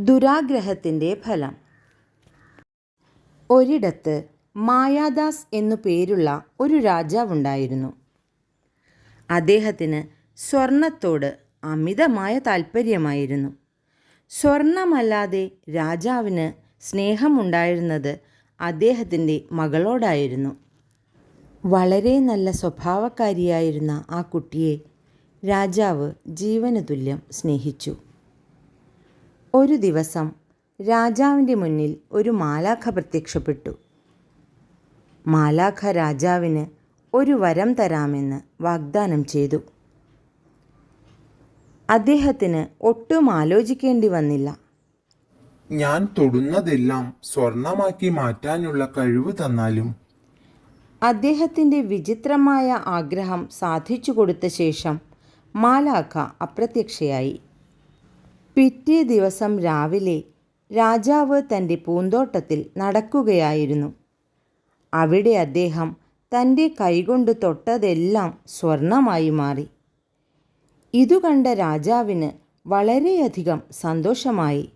ദുരാഗ്രഹത്തിന്റെ ഫലം. ഒരിടത്ത് മായാദാസ് എന്നു പേരുള്ള ഒരു രാജാവുണ്ടായിരുന്നു അദ്ദേഹത്തിന് സ്വർണത്തോട് അമിതമായ താൽപ്പര്യമായിരുന്നു. സ്വർണമല്ലാതെ രാജാവിന് സ്നേഹമുണ്ടായിരുന്നത് അദ്ദേഹത്തിന്റെ മകളോടായിരുന്നു. വളരെ നല്ല സ്വഭാവക്കാരിയായിരുന്ന ആ കുട്ടിയെ രാജാവ് ജീവന് തുല്യം സ്നേഹിച്ചു. ഒരു ദിവസം രാജാവിന്റെ മുന്നിൽ ഒരു മാലാഖ പ്രത്യക്ഷപ്പെട്ടു. മാലാഖ രാജാവിന് ഒരു വരം തരാമെന്ന് വാഗ്ദാനം ചെയ്തു. അദ്ദേഹത്തിന് ഒട്ടും ആലോചിക്കേണ്ടി വന്നില്ല. ഞാൻ തൊടുന്നതെല്ലാം സ്വർണമാക്കി മാറ്റാനുള്ള കഴിവ് തന്നാലും അദ്ദേഹത്തിന്റെ വിചിത്രമായ ആഗ്രഹം സാധിച്ചു കൊടുത്ത ശേഷം മാലാഖ അപ്രത്യക്ഷയായി. പിറ്റേ ദിവസം രാവിലെ രാജാവ് തന്റെ പൂന്തോട്ടത്തിൽ നടക്കുകയായിരുന്നു. അവിടെ അദ്ദേഹം തന്റെ കൈകൊണ്ട് തൊട്ടതെല്ലാം സ്വർണമായി മാറി. ഇതു കണ്ട രാജാവിന് വളരെയധികം സന്തോഷമായി.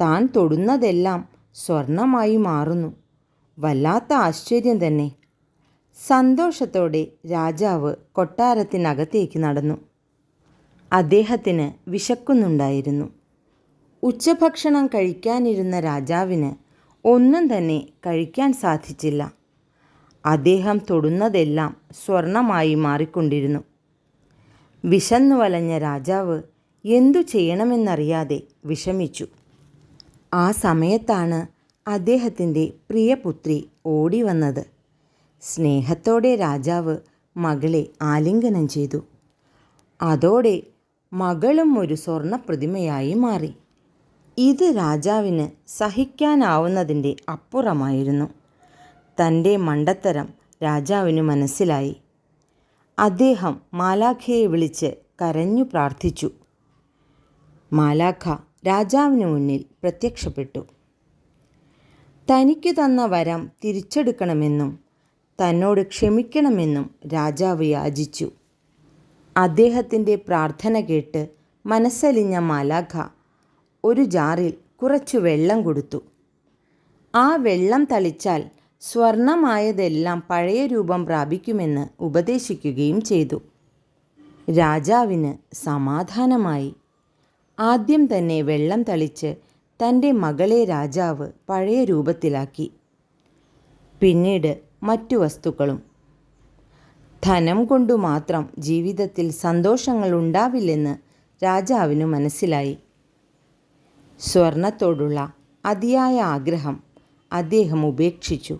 താൻ തൊടുന്നതെല്ലാം സ്വർണമായി മാറുന്നു. വല്ലാത്ത ആശ്ചര്യം തന്നെ. സന്തോഷത്തോടെ രാജാവ് കൊട്ടാരത്തിനകത്തേക്ക് നടന്നു. അദ്ദേഹത്തിന് വിശക്കുന്നുണ്ടായിരുന്നു. ഉച്ചഭക്ഷണം കഴിക്കാനിരുന്ന രാജാവിന് ഒന്നും തന്നെ കഴിക്കാൻ സാധിച്ചില്ല. അദ്ദേഹം തൊടുന്നതെല്ലാം സ്വർണമായി മാറിക്കൊണ്ടിരുന്നു. വിശന്നു വലഞ്ഞ രാജാവ് എന്തു ചെയ്യണമെന്നറിയാതെ വിഷമിച്ചു. ആ സമയത്താണ് അദ്ദേഹത്തിന്റെ പ്രിയപുത്രി ഓടി വന്നത് സ്നേഹത്തോടെ രാജാവ് മകളെ ആലിംഗനം ചെയ്തു. അതോടെ മകളും ഒരു സ്വർണ പ്രതിമയായി മാറി. ഇത് രാജാവിന് സഹിക്കാനാവുന്നതിന്റെ അപ്പുറമായിരുന്നു. തന്റെ മണ്ടത്തരം രാജാവിന് മനസ്സിലായി. അദ്ദേഹം മാലാഖയെ വിളിച്ച് കരഞ്ഞു പ്രാർത്ഥിച്ചു. മാലാഖ രാജാവിന് മുന്നിൽ പ്രത്യക്ഷപ്പെട്ടു. തനിക്ക് തന്ന വരം തിരിച്ചെടുക്കണമെന്നും തന്നോട് ക്ഷമിക്കണമെന്നും രാജാവ് യാചിച്ചു. അദ്ദേഹത്തിന്റെ പ്രാർത്ഥന കേട്ട് മനസ്സലിഞ്ഞ മാലാഖ ഒരു ജാറിൽ കുറച്ചു വെള്ളം കൊടുത്തു. ആ വെള്ളം തളിച്ചാൽ സ്വർണമായതെല്ലാം പഴയ രൂപം പ്രാപിക്കുമെന്ന് ഉപദേശിക്കുകയും ചെയ്തു. രാജാവിന് സമാധാനമായി. ആദ്യം തന്നെ വെള്ളം തളിച്ച് തന്റെ മകളെ രാജാവ് പഴയ രൂപത്തിലാക്കി. പിന്നീട് മറ്റു വസ്തുക്കളും ധനം കൊണ്ടു മാത്രം ജീവിതത്തിൽ സന്തോഷങ്ങൾ ഉണ്ടാവില്ലെന്ന് രാജാവിനു മനസ്സിലായി. സ്വർണത്തോടുള്ള അതിയായ ആഗ്രഹം അദ്ദേഹം ഉപേക്ഷിച്ചു.